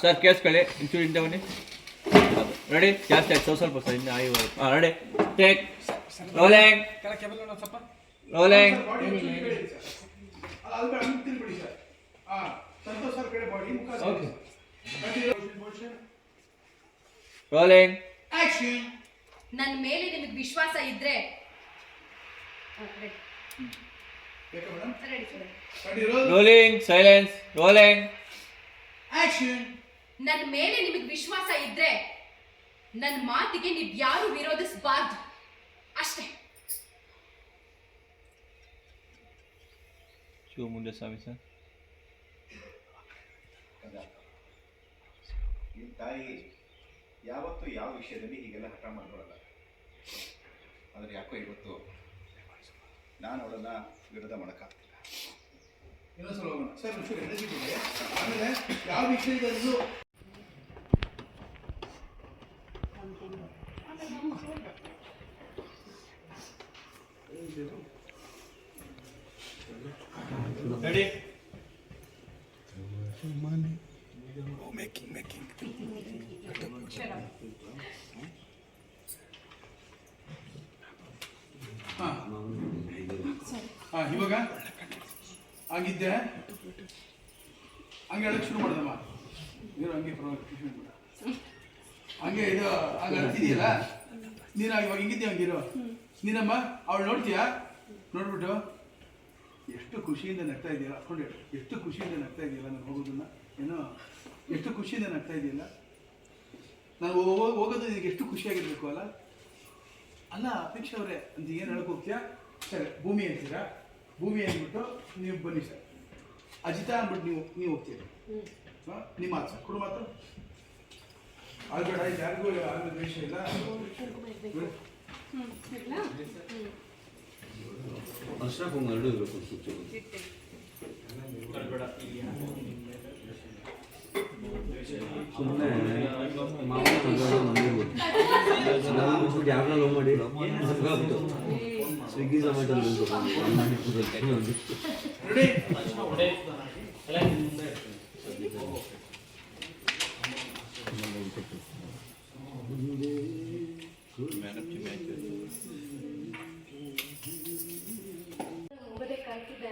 Sir ಕೇಳಿಸ್ಕೊಳ್ಳಿ. ಇಂಚೂರು ಹಿಂದೆ ಬನ್ನಿ. ರೆಡಿ ಜಾಸ್ತಿ ಆಯ್ತು. ಸ್ವಲ್ಪ ಸ್ವಲ್ಪ ಸರ್ ಹಿಂದೆ ಹಾಂ ready take rolling rolling rolling ನನ್ನ ಮೇಲೆ ನಿಮಗೆ ವಿಶ್ವಾಸ ಇದ್ರೆ ರೋಲಿಂಗ್ ಸೈಲೆನ್ಸ್ ರೋಲಿಂಗ್ ನನ್ನ ಮೇಲೆ ನಿಮಗೆ ವಿಶ್ವಾಸ ಇದ್ರೆ ನನ್ನ ಮಾತಿಗೆ ನೀವು ಯಾರು ವಿರೋಧಿಸಬಾರ್ದು. ಅಷ್ಟೇ. ಶಿವ ಮುಂದೆ ಸ್ವಾಮಿ ಸರ್. ನಿಮ್ಮ ತಾಯಿ ಯಾವತ್ತು ಯಾವ ವಿಷಯದಲ್ಲಿ ಹೀಗೆಲ್ಲ ಹಠ ಮಾಡೋಲ್ಲ ಆದರೆ ಯಾಕೋ ಇವತ್ತು ನಾನು ಅವಳನ್ನ ವಿರೋಧ ಇನ್ನೊಂದ್ಸಲ ಹೋಗೋಣ ಸರ್ ಒಂಚೂರು ಎನರ್ಜಿ ಕೊಡಿ ಆಮೇಲೆ ಯಾವ ವಿಷಯದಲ್ಲೂ ರೆಡಿ ಹಾಂ. ಹಾಂ ಇವಾಗ? ಹಂಗಿದ್ದೆ ಹಂಗೆ ಹೇಳಕ್ ಶುರು ಮಾಡ್ದಮ್ಮ ಇರು ಹಂಗೆ ಪರವಾಗಿಲ್ಲ ಹಂಗೆ ಇದು, ಹಂಗೆ ಅಳ್ತಿದೆಯಲ್ಲ ನೀನು ಇವಾಗ ಹಿಂಗಿದ್ದೆ ಹಂಗಿರು? ನೀನಮ್ಮ, ಅವಳು ನೋಡ್ತೀಯಾ? ನೋಡ್ಬಿಟ್ಟು, ಎಷ್ಟು ಖುಷಿಯಿಂದ ನಗ್ತಾ ಇದೆಯಲ್ಲ ಎಷ್ಟು ಖುಷಿಯಿಂದ ನಗ್ತಾ ಇದೆಯಲ್ಲ ನಾನು ಹೋಗೋದನ್ನ? ಏನೋ? ಎಷ್ಟು ಖುಷಿಯಿಂದ ನಗ್ತಾ ಇದೆಯಲ್ಲ? ನಾನು ಹೋಗೋ- ಹೋಗೋದು ನಿನಗೆ ಎಷ್ಟು ಖುಷಿಯಾಗಿರ್ಬೇಕು ಅಲ್ಲ? ಅಲ್ಲ, ಅಪೇಕ್ಷೆ ಅವರೇ, ಅಂತ ಏನು ಹೇಳಕ್ ಹೋಗ್ತೀಯಾ? ಸರಿ, ಭೂಮಿ ಅಂತೀರಾ? ಭೂಮಿ ಅಂದ್ಬಿಟ್ಟು ನೀವು ಬನ್ನಿ ಸರ್. ಅಜಿತಾ ಅಂದ್ಬಿಟ್ಟು ನೀವು ನೀವು ಹೋಗ್ತೀರಿ. ಹಾಂ? ನಿಮ್ಮ ಮಾತು ಸರ್ ಕೊಡು ಮಾತು ಅಲ್ಬೇಡ ಇದು ಯಾರಿಗೂ ಯಾರಿಗೂ ದ್ವೇಷ ಇಲ್ಲ? ಅಶ್ರಫ್ ಎರಡು ಇರಬೇಕು ಸುಮ್ಮನೆ ಬಿಟ್ಬಿಟ್ಟು ಯಾರನ್ನ ಲವ್ ಮಾಡಿ ಸ್ವಿಗ್ಗಿ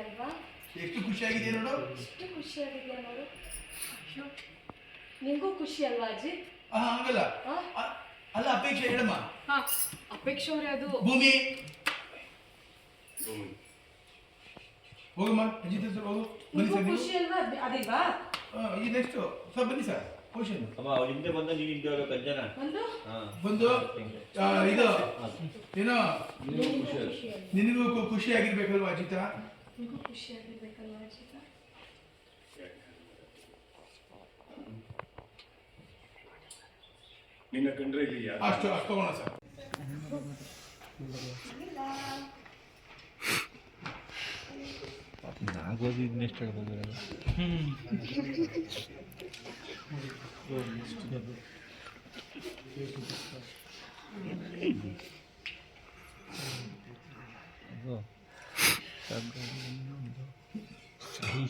ಅಲ್ವಾ ಎಷ್ಟು ಖುಷಿಯಾಗಿದೆ ನೋಡು. ಎಷ್ಟು ಖುಷಿಯಾಗಿದೆ ನೋಡು. ನಿಂಗೂ ಖುಷಿ ಅಲ್ವಾ ಅಜ್ಜಿ? ಹಂಗಲ್ಲ. ಅಲ್ಲ ಅಪೇಕ್ಷೆ ಹೇಳಮ್ಮ. ಹಾ ಅಪೇಕ್ಷೆ ಅವರೇ ಅದು. ಭೂಮಿ. ಹೋಗಮ್ಮ ಅಜಿತ ಸರ್ ಹೋಗು. ಬನ್ನಿ ನಿಂಗೂ ಸರ್ ನೀವು. ಖುಷಿ ಅಲ್ವಾ? ಅದ್- ಅದಿಲ್ವಾ ಆ, ಈ ನೆಕ್ಸ್ಟ್ ಸರ್ ಬನ್ನಿ ಸರ್ ಕ್ವಶನ್ ಅಮ್ಮ ಅವ್ರು ಹಿಂದೆ ಬಂದ ನೀವು ಹಿಂದೆ ಹೋಗ್ಬೇಕು ಅಂಜನ ಒಂದು ಹಾಂ. ಬಂದು ಆ, ಇದು ಏನೋ ನಿಂಗೂ ಖುಷಿ ನಿನಗೂ ಖು- ಖುಷಿಯಾಗಿರ್ಬೇಕಲ್ವಾ ಅಜಿತಾ? ಖುಷಿಯಾಗಿರ್ಬೇಕಲ್ವಾ ನಿನ್ನ ಕಂಡ್ರೆ ಇಲ್ಲಿ ಯಾರು? ಅಷ್ಟು ಅಷ್ಟು ತಗೋಣ ಸರ್. ನಾಗೋದು ಇನ್ನೆಷ್ಟು ಹೇಳ್ಬೋದು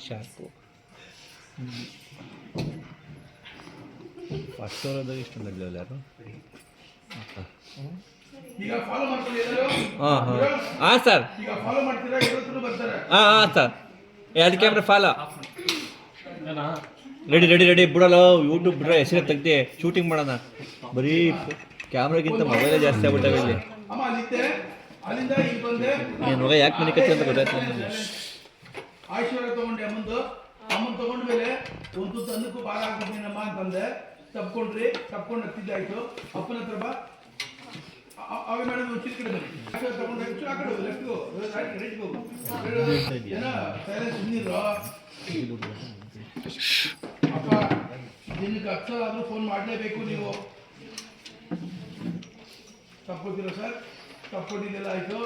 ಶಾರ್ಪು ಫಸ್ಟ್ ಅವರದಾಗ ಇಷ್ಟು ನಡಲಿಲ್ಲ ಯಾರು ಈಗ ಫಾಲೋ ಮಾಡ್ಕೊಳ್ಳಿ ಎಲ್ಲರೂ ಹಾಂ ಹಾಂ ಹಾಂ ಸರ್ ಈಗ ಫಾಲೋ ಮಾಡ್ತೀರಾ ಇವತ್ತು ಬರ್ತಾರೆ ಹಾಂ ಹಾಂ ಸರ್ ಏ camera camera follow ready ready ready ಬಿಡಲ್ಲ ಯೂಟ್ಯೂಬ್ ಬಿಡ್ರೆ ಹೆಸರು ತೆಗ್ದೆ ಶೂಟಿಂಗ್ ಮಾಡೋಣ. ಬರೀ ಕ್ಯಾಮ್ರಾಗಿಂತ ಮೊಬೈಲೇ ಜಾಸ್ತಿ ಆಗ್ಬಿಟ್ಟವೆ ಇಲ್ಲಿ. ನೀನು ಮಗ ಯಾಕೆ ಮನೆ ಕತ್ತಿ ಅಂತ ಗೊತ್ತಾಯ್ತು. ಐಶ್ವರ್ಯ ತಗೊಂಡೆ ಅಮ್ಮಂದು. ಅಮ್ಮನ್ ತಗೊಂಡ ಮೇಲೆ ಒಂದು ತಂದಕ್ಕೂ ಬಾಳ ಆಗ್ಬಿಟ್ಟಿನಮ್ಮ ಅಂತಂದೆ ತಪ್ಕೊಂಡ್ರಿ ತಪ್ಕೊಂಡು ಹತ್ತಿದ್ದಾಯ್ತು ಅಪ್ಪನ ಹತ್ರ ಬಾ. ಅ- ಮಾಡೋದು ಚಿಕ್ಕ ಕಡೆ ಬನ್ನಿ ತಗೊಂಡು ರೈಟ್ ಅಪ್ಪ ದಿನಕ್ಕೆ ಹತ್ತು ಸಲ ಆದರೂ ಫೋನ್ ಮಾಡಲೇಬೇಕು ನೀವು ತಪ್ಪಿದ್ದೀರಾ ಸರ್ ತಪ್ಪಿದ್ದೆಲ್ಲ ಆಯಿತು.